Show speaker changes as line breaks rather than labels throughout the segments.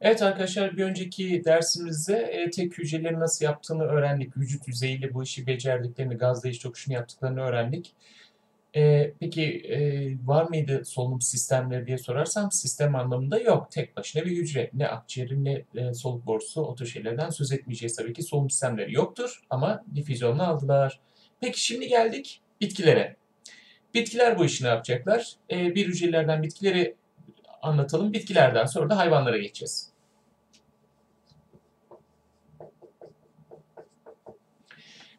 Evet arkadaşlar bir önceki dersimizde e, tek hücreleri nasıl yaptığını öğrendik. Vücut yüzeyiyle bu işi becerdiklerini, gazlayıcı tokuşunu yaptıklarını öğrendik. E, peki e, var mıydı solunum sistemleri diye sorarsam sistem anlamında yok. Tek başına bir hücre. Ne akciğeri ne e, soluk borusu o tür şeylerden söz etmeyeceğiz tabii ki. Solunum sistemleri yoktur ama difüzyonla aldılar. Peki şimdi geldik bitkilere. Bitkiler bu işi ne yapacaklar? E, bir hücrelerden bitkileri anlatalım. Bitkilerden sonra da hayvanlara geçeceğiz.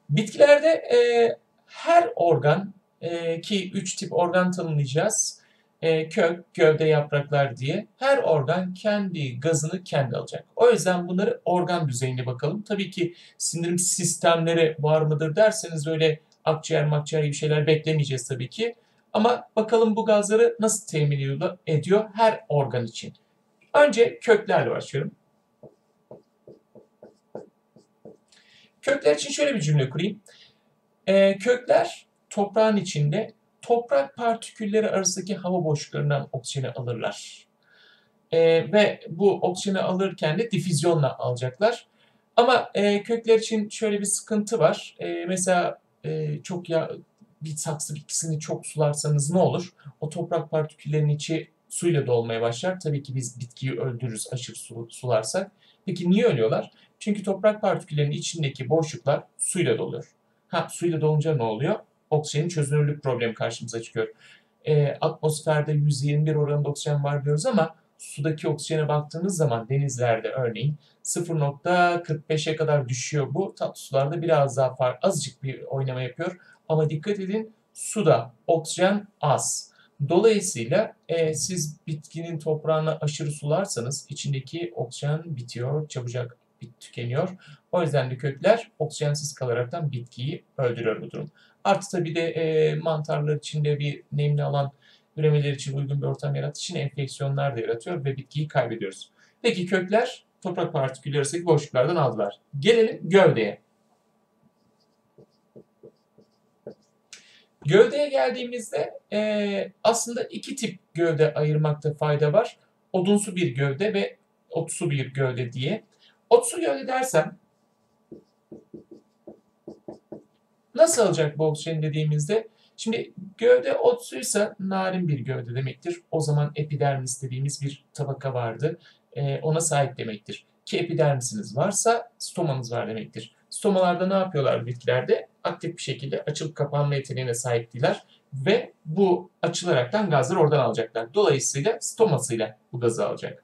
Bitkilerde e, her organ e, ki üç tip organ tanımlayacağız. E, kök, gövde, yapraklar diye. Her organ kendi gazını kendi alacak. O yüzden bunları organ düzeyinde bakalım. Tabii ki sindirim sistemleri var mıdır derseniz öyle akciğer makciğer gibi şeyler beklemeyeceğiz tabii ki. Ama bakalım bu gazları nasıl temin ediyor her organ için. Önce köklerle başlıyorum. Kökler için şöyle bir cümle kurayım. Ee, kökler toprağın içinde toprak partikülleri arasındaki hava boşluklarından oksijeni alırlar. Ee, ve bu oksijeni alırken de difüzyonla alacaklar. Ama e, kökler için şöyle bir sıkıntı var. E, mesela e, çok ya bir saksı bitkisini çok sularsanız ne olur? O toprak partiküllerinin içi suyla dolmaya başlar. Tabii ki biz bitkiyi öldürürüz aşırı su, sularsak. Peki niye ölüyorlar? Çünkü toprak partiküllerinin içindeki boşluklar suyla doluyor. Ha suyla dolunca ne oluyor? Oksijenin çözünürlük problemi karşımıza çıkıyor. E, atmosferde 121 oranında oksijen var diyoruz ama sudaki oksijene baktığınız zaman denizlerde örneğin 0.45'e kadar düşüyor bu. Tatlı sularda biraz daha far, azıcık bir oynama yapıyor. Ama dikkat edin suda oksijen az. Dolayısıyla e, siz bitkinin toprağına aşırı sularsanız içindeki oksijen bitiyor, çabucak tükeniyor. O yüzden de kökler oksijensiz kalaraktan bitkiyi öldürüyor bu durum. Artı tabii de e, mantarlar içinde bir nemli alan üremeleri için uygun bir ortam yarattığı için enfeksiyonlar da yaratıyor ve bitkiyi kaybediyoruz. Peki kökler toprak partikülleri arasındaki boşluklardan aldılar. Gelelim gövdeye. Gövdeye geldiğimizde e, aslında iki tip gövde ayırmakta fayda var. Odunsu bir gövde ve otsu bir gövde diye. Otsu gövde dersem nasıl alacak bu oksijeni dediğimizde şimdi gövde otsuysa narin bir gövde demektir. O zaman epidermis dediğimiz bir tabaka vardı. E, ona sahip demektir. Ki epidermisiniz varsa stomanız var demektir. Stomalarda ne yapıyorlar bitkilerde? Aktif bir şekilde açılıp kapanma yeteneğine sahiptiler ve bu açılaraktan gazları oradan alacaklar. Dolayısıyla stomasıyla bu gazı alacak.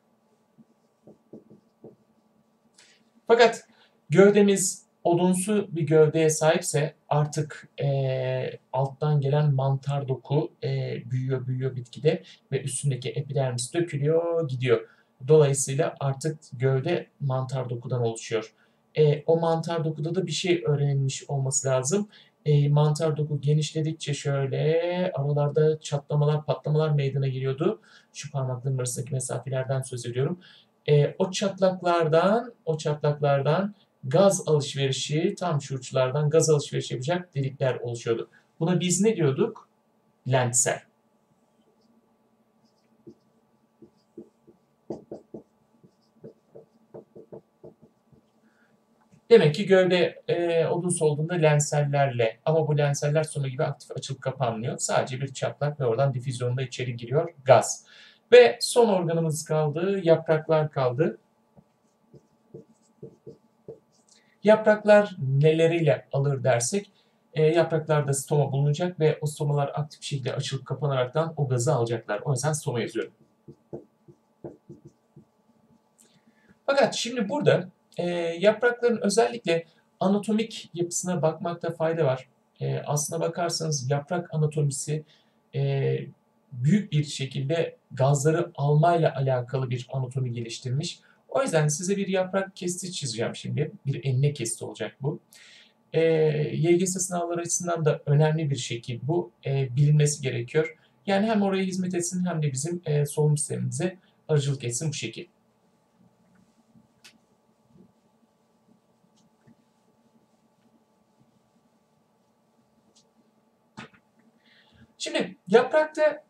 Fakat gövdemiz odunsu bir gövdeye sahipse artık e, alttan gelen mantar doku e, büyüyor büyüyor bitkide ve üstündeki epidermis dökülüyor gidiyor. Dolayısıyla artık gövde mantar dokudan oluşuyor e, o mantar dokuda da bir şey öğrenilmiş olması lazım. E, mantar doku genişledikçe şöyle aralarda çatlamalar, patlamalar meydana geliyordu. Şu parmakların arasındaki mesafelerden söz ediyorum. E, o çatlaklardan, o çatlaklardan gaz alışverişi, tam şu uçlardan gaz alışverişi yapacak delikler oluşuyordu. Buna biz ne diyorduk? Lentsel. Demek ki gövde e, odun olduğunda lensellerle ama bu lenseller sonu gibi aktif açılıp kapanmıyor. Sadece bir çatlak ve oradan difüzyonda içeri giriyor gaz. Ve son organımız kaldı, yapraklar kaldı. Yapraklar neleriyle alır dersek, e, yapraklarda stoma bulunacak ve o stomalar aktif şekilde açılıp kapanaraktan o gazı alacaklar. O yüzden stoma yazıyorum. Fakat şimdi burada e, yaprakların özellikle anatomik yapısına bakmakta fayda var. E, aslına bakarsanız yaprak anatomisi e, büyük bir şekilde gazları almayla alakalı bir anatomi geliştirmiş. O yüzden size bir yaprak kesti çizeceğim şimdi. Bir enine kesti olacak bu. E, YGS sınavları açısından da önemli bir şekil bu. E, bilinmesi gerekiyor. Yani hem oraya hizmet etsin hem de bizim e, solunum sistemimize aracılık etsin bu şekil. Şimdi yaprakta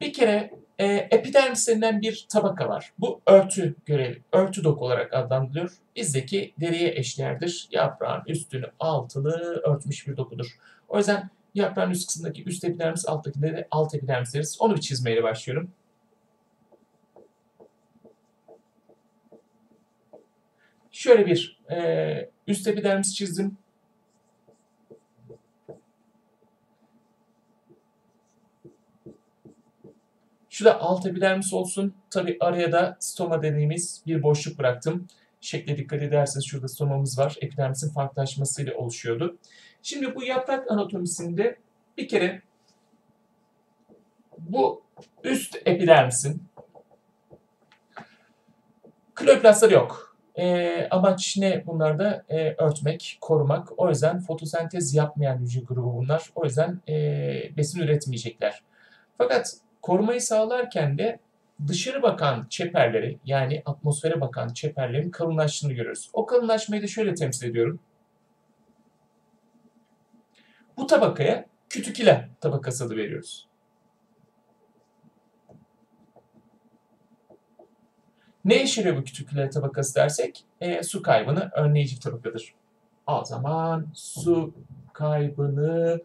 Bir kere e, epidermis denilen bir tabaka var. Bu örtü görevi, örtü doku olarak adlandırılıyor. Bizdeki deriye eşdeğerdir. Yaprağın üstünü altılı örtmüş bir dokudur. O yüzden yaprağın üst kısmındaki üst epidermis, alttakinde de alt epidermis deriz. Onu bir çizmeyle başlıyorum. Şöyle bir e, üst epidermis çizdim. Şu da alt epidermis olsun. Tabi araya da stoma dediğimiz bir boşluk bıraktım. Şekle dikkat ederseniz şurada stomamız var. Epidermisin farklılaşmasıyla oluşuyordu. Şimdi bu yaprak anatomisinde bir kere bu üst epidermisin kloroplastları yok. E, amaç ne bunlarda? E, örtmek, korumak. O yüzden fotosentez yapmayan hücre grubu bunlar. O yüzden e, besin üretmeyecekler. Fakat korumayı sağlarken de dışarı bakan çeperleri yani atmosfere bakan çeperlerin kalınlaştığını görüyoruz. O kalınlaşmayı da şöyle temsil ediyorum. Bu tabakaya kütüküle tabakası adı veriyoruz. Ne işe yarıyor bu kütüküle tabakası dersek e, su kaybını önleyici tabakadır. O zaman su kaybını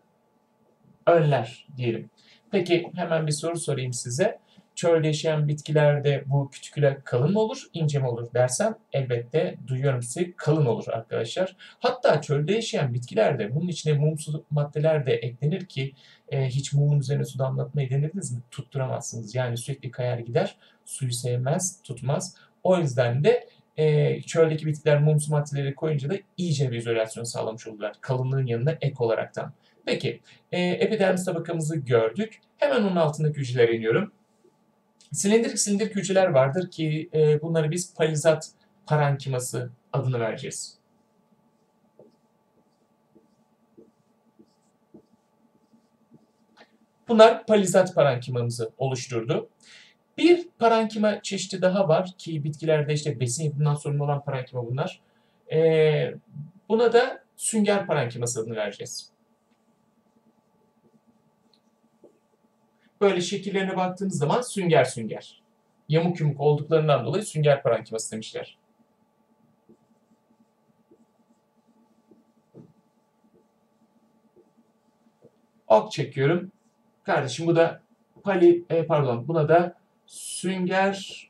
önler diyelim. Peki hemen bir soru sorayım size. Çölde yaşayan bitkilerde bu kütüküle kalın mı olur, ince mi olur dersem elbette duyuyorum size kalın olur arkadaşlar. Hatta çölde yaşayan bitkilerde bunun içine mumsu maddeler de eklenir ki e, hiç mumun üzerine su damlatmayı denediniz mi? Tutturamazsınız. Yani sürekli kayar gider, suyu sevmez, tutmaz. O yüzden de e, çöldeki bitkiler mumsu maddeleri koyunca da iyice bir izolasyon sağlamış olurlar. Kalınlığın yanına ek olaraktan. Peki, e, epidermis tabakamızı gördük. Hemen onun altındaki hücrelere iniyorum. Silindirik silindirik hücreler vardır ki e, bunları biz palizat parenkiması adını vereceğiz. Bunlar palizat parenkimamızı oluşturdu. Bir parenkima çeşidi daha var ki bitkilerde işte besin yapımından sorumlu olan parenkima bunlar. Ee, buna da sünger parenkiması adını vereceğiz. Böyle şekillerine baktığınız zaman sünger sünger. Yamuk yumuk olduklarından dolayı sünger parenkiması demişler. Ok çekiyorum. Kardeşim bu da pali, e, pardon buna da sünger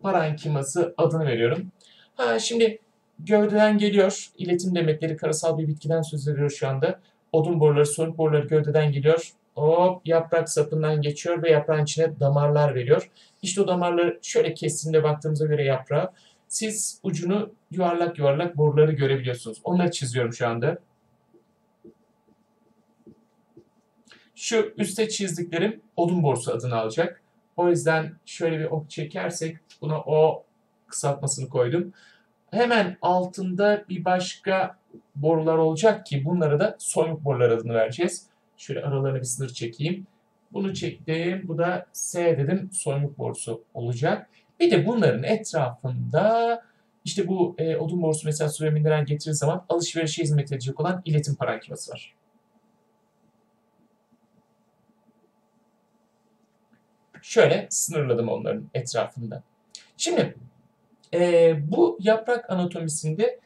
parenkiması adını veriyorum. Ha şimdi gövdeden geliyor. İletim demetleri karasal bir bitkiden söz ediyor şu anda. Odun boruları, soluk boruları gövdeden geliyor. Hop yaprak sapından geçiyor ve yaprağın içine damarlar veriyor. İşte o damarları şöyle kestiğinde baktığımıza göre yaprağı siz ucunu yuvarlak yuvarlak boruları görebiliyorsunuz. Onları çiziyorum şu anda. Şu üstte çizdiklerim odun borusu adını alacak. O yüzden şöyle bir ok çekersek buna o kısaltmasını koydum. Hemen altında bir başka borular olacak ki bunlara da soymuk borular adını vereceğiz. Şöyle aralarına bir sınır çekeyim. Bunu çektim. Bu da S dedim. Soymuk borusu olacak. Bir de bunların etrafında işte bu e, odun borusu mesela su ve mineral getirir zaman alışverişe hizmet edecek olan iletim parenkiması var. Şöyle sınırladım onların etrafında. Şimdi e, bu yaprak anatomisinde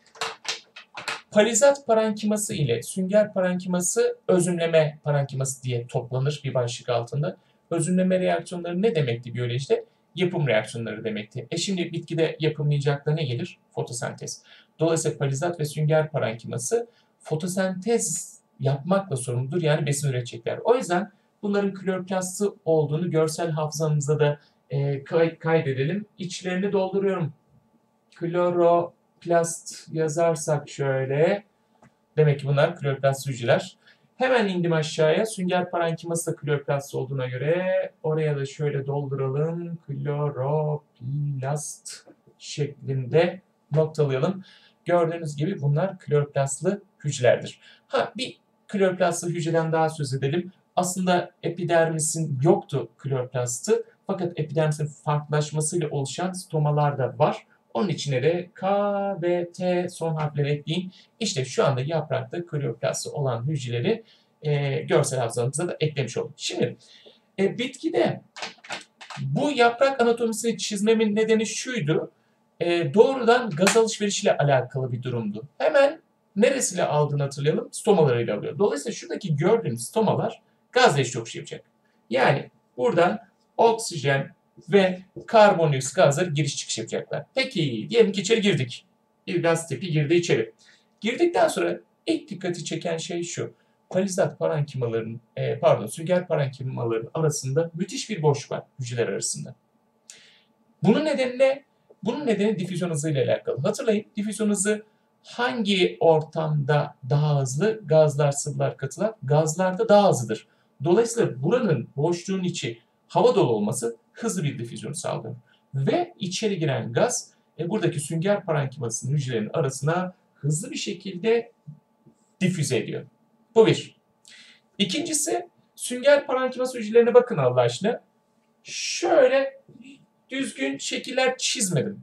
palizat parenkiması ile sünger parenkiması özümleme parenkiması diye toplanır bir başlık altında. Özümleme reaksiyonları ne demekti biyolojide? Yapım reaksiyonları demekti. E şimdi bitkide yapımlayacaklar ne gelir? Fotosentez. Dolayısıyla palizat ve sünger parenkiması fotosentez yapmakla sorumludur. Yani besin üretecekler. O yüzden bunların kloroplastı olduğunu görsel hafızamızda da e, kaydedelim. İçlerini dolduruyorum. Kloroplast yazarsak şöyle. Demek ki bunlar kloroplast hücreler. Hemen indim aşağıya. Sünger parenkiması da kloroplast olduğuna göre oraya da şöyle dolduralım. Kloroplast şeklinde noktalayalım. Gördüğünüz gibi bunlar kloroplastlı hücrelerdir. Ha bir kloroplastlı hücreden daha söz edelim. Aslında epidermisin yoktu kloroplastı. Fakat epidermisin farklılaşmasıyla oluşan stomalar da var. Onun içine de K ve T son harfleri ekleyin. İşte şu anda yaprakta kloroplastı olan hücreleri e, görsel hafızamıza da eklemiş olduk. Şimdi E, bitkide bu yaprak anatomisini çizmemin nedeni şuydu. E, doğrudan gaz alışverişiyle alakalı bir durumdu. Hemen neresiyle aldığını hatırlayalım. Stomalarıyla alıyor. Dolayısıyla şuradaki gördüğünüz stomalar gazla eşlik yapacak. Yani buradan oksijen ve karbondioksit gazları giriş çıkış yapacaklar. Peki diyelim ki içeri girdik. Bir gaz tipi girdi içeri. Girdikten sonra ilk dikkati çeken şey şu. Palizat parenkimaların, e, pardon sünger parenkimaların arasında müthiş bir boşluk var hücreler arasında. Bunun nedeni ne? Bunun nedeni difüzyon hızıyla alakalı. Hatırlayın difüzyon hızı hangi ortamda daha hızlı? Gazlar, sıvılar, katılar. Gazlarda daha hızlıdır. Dolayısıyla buranın boşluğun içi hava dolu olması hızlı bir difüzyonu sağlıyor. Ve içeri giren gaz e, buradaki sünger parenkimasının hücrelerin arasına hızlı bir şekilde difüze ediyor. Bu bir. İkincisi sünger parenkiması hücrelerine bakın Allah aşkına. Şöyle düzgün şekiller çizmedim.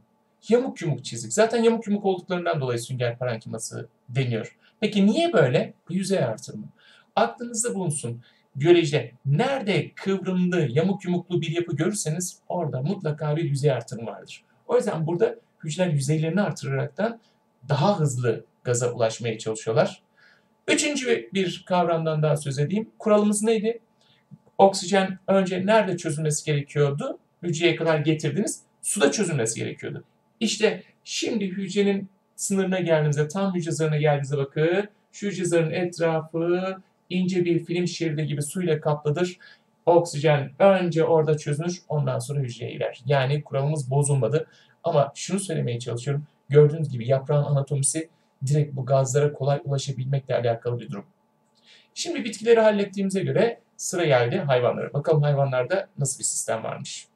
Yamuk yumuk çizdik. Zaten yamuk yumuk olduklarından dolayı sünger parenkiması deniyor. Peki niye böyle? Yüzey artırma. Aklınızda bulunsun. Biyolojide nerede kıvrımlı, yamuk yumuklu bir yapı görürseniz orada mutlaka bir yüzey artırımı vardır. O yüzden burada hücreler yüzeylerini artıraraktan daha hızlı gaza ulaşmaya çalışıyorlar. Üçüncü bir kavramdan daha söz edeyim. Kuralımız neydi? Oksijen önce nerede çözülmesi gerekiyordu? Hücreye kadar getirdiniz. Suda çözülmesi gerekiyordu. İşte şimdi hücrenin sınırına geldiğimizde, tam hücre zarına geldiğimizde bakın. Şu hücre zarının etrafı ince bir film şeridi gibi suyla kaplıdır. Oksijen önce orada çözünür, ondan sonra hücreye girer. Yani kuralımız bozulmadı. Ama şunu söylemeye çalışıyorum. Gördüğünüz gibi yaprağın anatomisi direkt bu gazlara kolay ulaşabilmekle alakalı bir durum. Şimdi bitkileri hallettiğimize göre sıra geldi hayvanlara. Bakalım hayvanlarda nasıl bir sistem varmış.